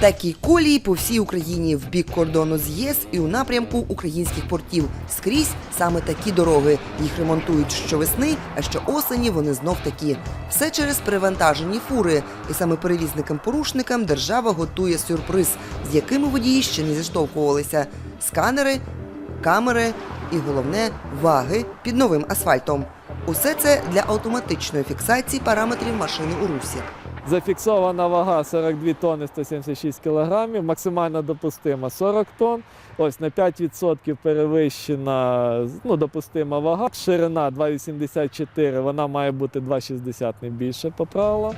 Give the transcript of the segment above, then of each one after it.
Такі колії по всій Україні в бік кордону з ЄС і у напрямку українських портів. Скрізь саме такі дороги. Їх ремонтують щовесни, а щоосені вони знов такі. Все через перевантажені фури. І саме перевізникам-порушникам держава готує сюрприз, з якими водії ще не зіштовхувалися. Сканери, камери і головне ваги під новим асфальтом. Усе це для автоматичної фіксації параметрів машини у русі. Зафіксована вага 42 тонни 176 кілограмів, максимально допустима 40 тонн. Ось на 5% перевищена ну, допустима вага. Ширина 2,84, вона має бути 2,60 не більше по правилам.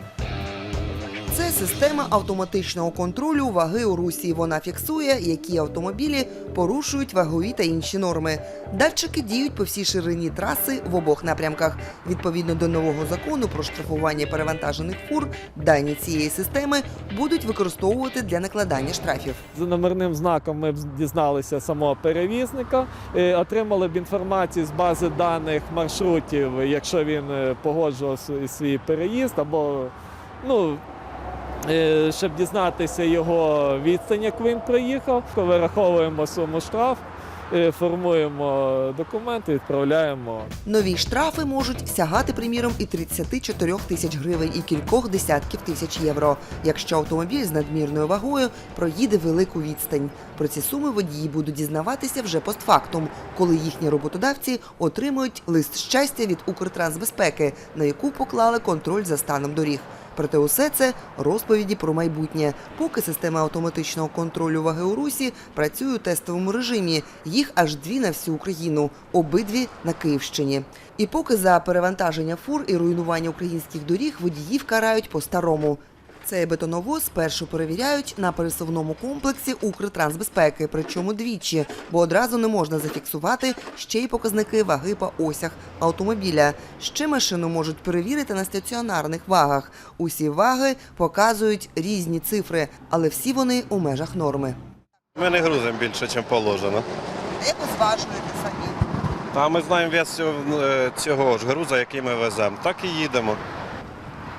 Система автоматичного контролю ваги у русі. Вона фіксує, які автомобілі порушують вагові та інші норми. Датчики діють по всій ширині траси в обох напрямках. Відповідно до нового закону про штрафування перевантажених фур, дані цієї системи будуть використовувати для накладання штрафів. За номерним знаком ми дізналися самого перевізника, е, отримали б інформацію з бази даних маршрутів, якщо він е, погоджував свій- переїзд, або ну, щоб дізнатися його відстань, яку він проїхав, вираховуємо суму штраф, е, формуємо документи, відправляємо Нові штрафи можуть сягати, приміром, і 34 тисяч гривень, і кількох десятків тисяч євро, якщо автомобіль з надмірною вагою проїде велику відстань. Про ці суми водії будуть дізнаватися вже постфактум, коли їхні роботодавці отримують лист щастя від Укртрансбезпеки, на яку поклали контроль за станом доріг. Проте усе це розповіді про майбутнє. Поки система автоматичного контролю ваги у русі працює у тестовому режимі. Їх аж дві на всю Україну, обидві на Київщині. І поки за перевантаження фур і руйнування українських доріг водіїв карають по-старому. Цей бетоновоз спершу перевіряють на пересувному комплексі Укртрансбезпеки, причому двічі, бо одразу не можна зафіксувати ще й показники ваги по осях автомобіля. Ще машину можуть перевірити на стаціонарних вагах. Усі ваги показують різні цифри, але всі вони у межах норми. Ми не грузимо більше, ніж положено. Як ви зважуєте самі? Та ми знаємо вес цього, е, цього ж груза, який ми веземо. Так і їдемо.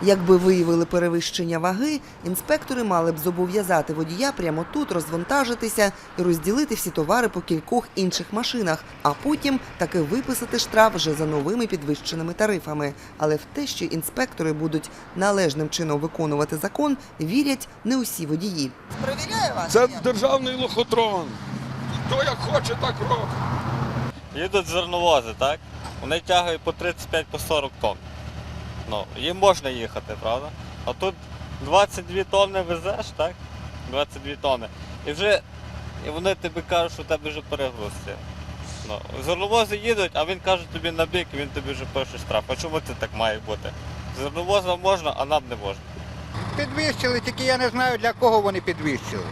Якби виявили перевищення ваги, інспектори мали б зобов'язати водія прямо тут розвантажитися і розділити всі товари по кількох інших машинах, а потім таки виписати штраф вже за новими підвищеними тарифами. Але в те, що інспектори будуть належним чином виконувати закон, вірять не усі водії. Перевіряє вас Це державний лохотрон. Хто як хоче, так робить. Їдуть зерновози, так? Вони тягають по 35 по 40 тонн. Ну, їм можна їхати, правда? А тут 22 тонни везеш, так? 22 тонни. І вже і вони тобі кажуть, що у тебе вже перегруз є. Ну, зерновози їдуть, а він каже тобі на бік, він тобі вже пише штраф. А чому це так має бути? Зерновозам можна, а нам не можна. Підвищили, тільки я не знаю, для кого вони підвищили.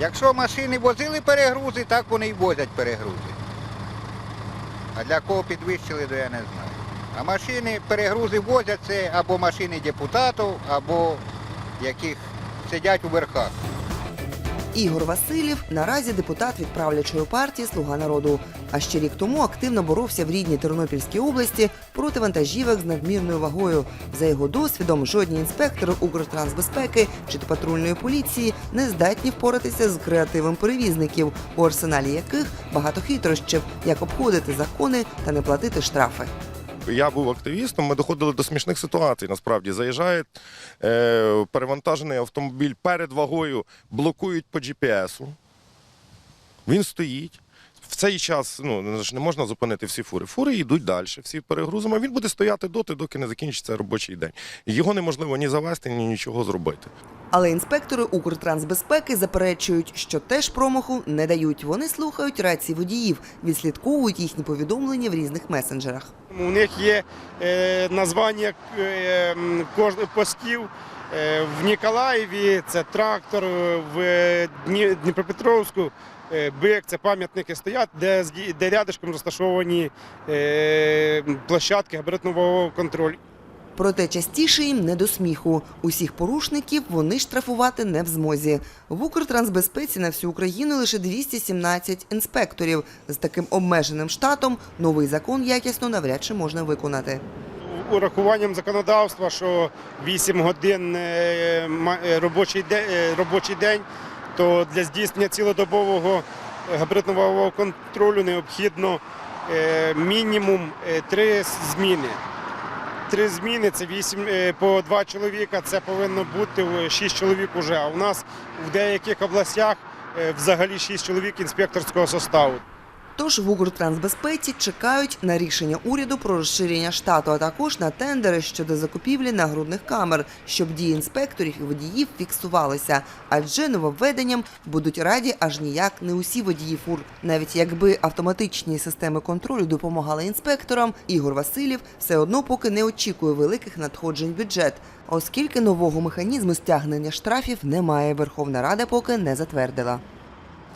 Якщо машини возили перегрузи, так вони й возять перегрузи. А для кого підвищили, то я не знаю. А машини, перегрузи возять це або машини депутатів, або яких сидять у верхах. Ігор Васильєв наразі депутат від правлячої партії Слуга народу. А ще рік тому активно боровся в рідній Тернопільській області проти вантажівок з надмірною вагою. За його досвідом, жодні інспектори Укртрансбезпеки чи то патрульної поліції не здатні впоратися з креативом перевізників, у арсеналі яких багато хитрощів, як обходити закони та не платити штрафи. Я був активістом, ми доходили до смішних ситуацій. Насправді заїжджає е, перевантажений автомобіль перед вагою, блокують по GPS-у. Він стоїть. В цей час ну, ж не можна зупинити всі фури. Фури йдуть далі, всі перегрузимо. Він буде стояти доти, доки не закінчиться робочий день. Його неможливо ні завести, ні нічого зробити. Але інспектори Укртрансбезпеки заперечують, що теж промаху не дають. Вони слухають рації водіїв, відслідковують їхні повідомлення в різних месенджерах. У них є е, названня е, постів. Е, в Ніколаєві це трактор, в Дніпропетровську е, бик, це пам'ятники стоять, де, де рядишком розташовані е, площадки габаритно-вагового контролю. Проте частіше їм не до сміху. Усіх порушників вони штрафувати не в змозі. В Укртрансбезпеці на всю Україну лише 217 інспекторів. З таким обмеженим штатом новий закон якісно навряд чи можна виконати. Урахуванням законодавства, що 8 годин е, ма- е, робочий день, то для здійснення цілодобового габаритно-вагового контролю необхідно е, мінімум е, три зміни. Три зміни це 8 по два чоловіка. Це повинно бути 6 чоловік уже. А у нас в деяких областях е, взагалі 6 чоловік інспекторського составу. Тож в Укртрансбезпеці чекають на рішення уряду про розширення штату, а також на тендери щодо закупівлі нагрудних камер, щоб дії інспекторів і водіїв фіксувалися. Адже нововведенням будуть раді аж ніяк не усі водії фур. Навіть якби автоматичні системи контролю допомагали інспекторам, Ігор Васильєв все одно поки не очікує великих надходжень в бюджет, оскільки нового механізму стягнення штрафів немає. Верховна Рада поки не затвердила.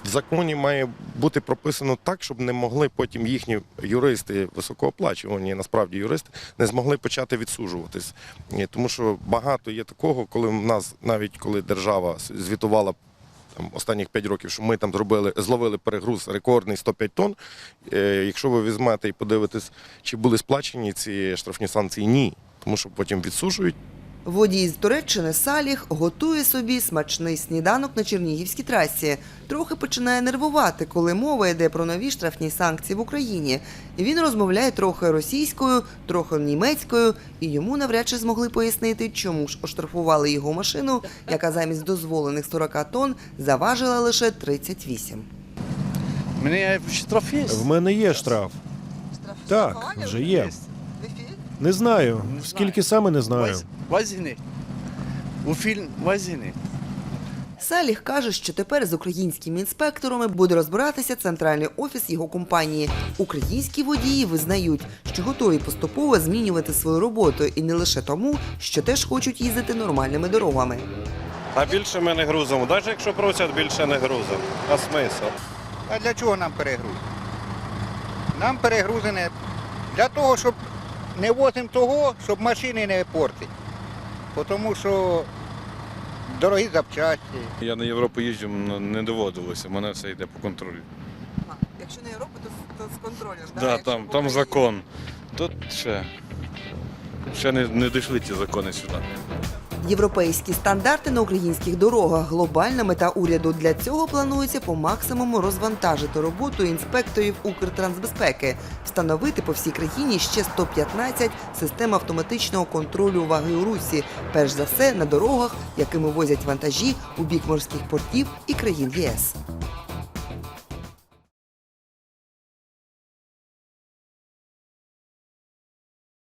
В законі має бути прописано так, щоб не могли потім їхні юристи, високооплачувані насправді юристи, не змогли почати відсуджуватись. Тому що багато є такого, коли в нас навіть коли держава звітувала. Там останніх 5 років, що ми там зробили, зловили перегруз рекордний 105 тонн. Е, якщо ви візьмете і подивитесь, чи були сплачені ці штрафні санкції, ні. Тому що потім відсушують. Водій з Туреччини Саліх готує собі смачний сніданок на Чернігівській трасі. Трохи починає нервувати, коли мова йде про нові штрафні санкції в Україні. Він розмовляє трохи російською, трохи німецькою, і йому навряд чи змогли пояснити, чому ж оштрафували його машину, яка замість дозволених 40 тонн заважила лише 38. Мене є штраф є? В мене є штраф. Так, вже є. Не знаю. Скільки саме не знаю. Саліх каже, що тепер з українськими інспекторами буде розбиратися центральний офіс його компанії. Українські водії визнають, що готові поступово змінювати свою роботу і не лише тому, що теж хочуть їздити нормальними дорогами. А більше ми не грузимо. Навіть якщо просять, більше не грузимо. А смисл? А для чого нам перегруз? Нам перегрузи не для того, щоб не возимо того, щоб машини не портити. Тому що дорогі запчасті. Я на Європу їжджу, м, не доводилося, в мене все йде по контролю. Якщо не Європу, то, з контролю ж Да, там, там закон. Тут ще, ще не, не дійшли ці закони сюди. Європейські стандарти на українських дорогах глобальна мета уряду. Для цього планується по максимуму розвантажити роботу інспекторів Укртрансбезпеки, встановити по всій країні ще 115 систем автоматичного контролю ваги у русі, перш за все на дорогах, якими возять вантажі у бік морських портів і країн ЄС.